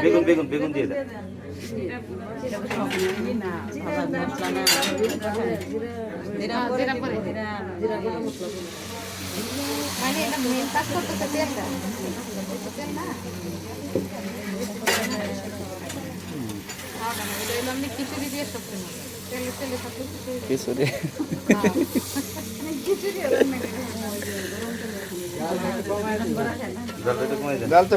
বেগুন বেগুন বেগুন দিয়ে মানে মেন দিয়ে খিচুড়ি তো যাচ্ছে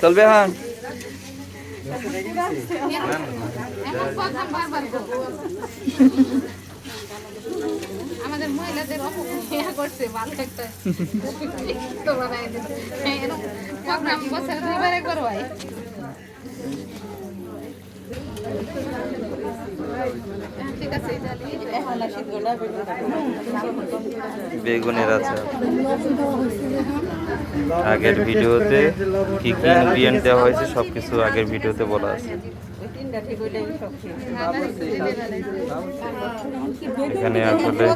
চলবে হ্যাঁ আমাদের মহিলাদের অপয়া করছে ভালো একটা প্রোগ্রাম বছরে হয় হ্যাঁ, ঠিক আছে এটা নিয়ে যাও। এখন আর শীতগুলা বেগুনের আচার আগের ভিডিওতে কি কি ইনগ্রিডিয়েন্ট দেওয়া হয়েছে সব কিছু আগের ভিডিওতে বলা আছে। এখানে আসলে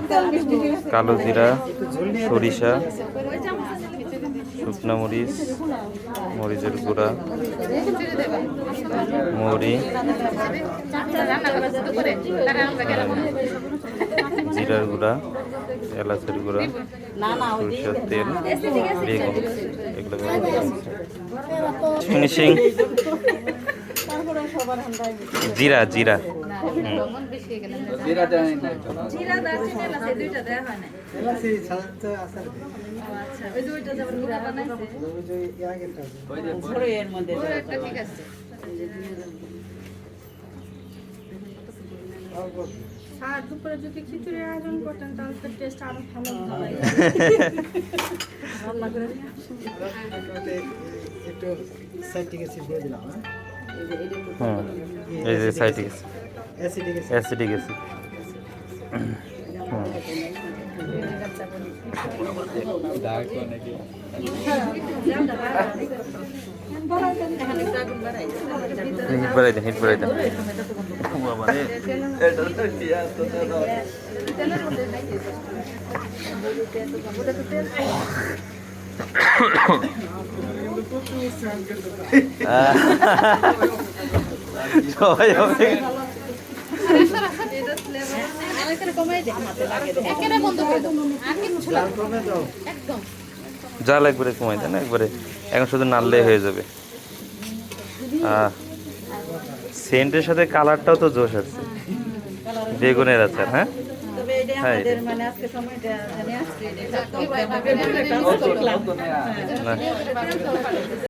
কালো জিরা, সরিষা শুকনো মরিচ মরিচের গুঁড়া মৌরি জিরার গুঁড়া এলাচের গুঁড়া সরিষার তেল বেগুন এগুলো ফিনিশিং জিরা জিরা। হয়ে। গেলে জিরা দেয় না জিরা দারচিনি এলাচি দুইটা দেওয়া হয় না আচ্ছা ওই দুইটা যেমন গুঁড়া বানাইছে। ভরে এর মধ্যে একটা ঠিক আছে। আর দুপুরে যদি খিচুড়ি আয়োজন করতেন তাহলে তো টেস্ট আরও ভালো হতো একটু সাইট্রিক অ্যাসিড দিয়ে দিলাম হ্যাঁ? হুম এই যে সাইটিক অ্যাসিডিক অ্যাসিড। হিট বাড়াই দেন হিট বাড়াই দেন। জাল একবারে কমাই দেন একবারে। এখন শুধু নাড়লেই হয়ে যাবে। সেন্টের সাথে কালারটাও তো জোশ আছে। বেগুনের এটা হ্যাঁ, আমাদের মানে আজকে সময়টা জানি আসছে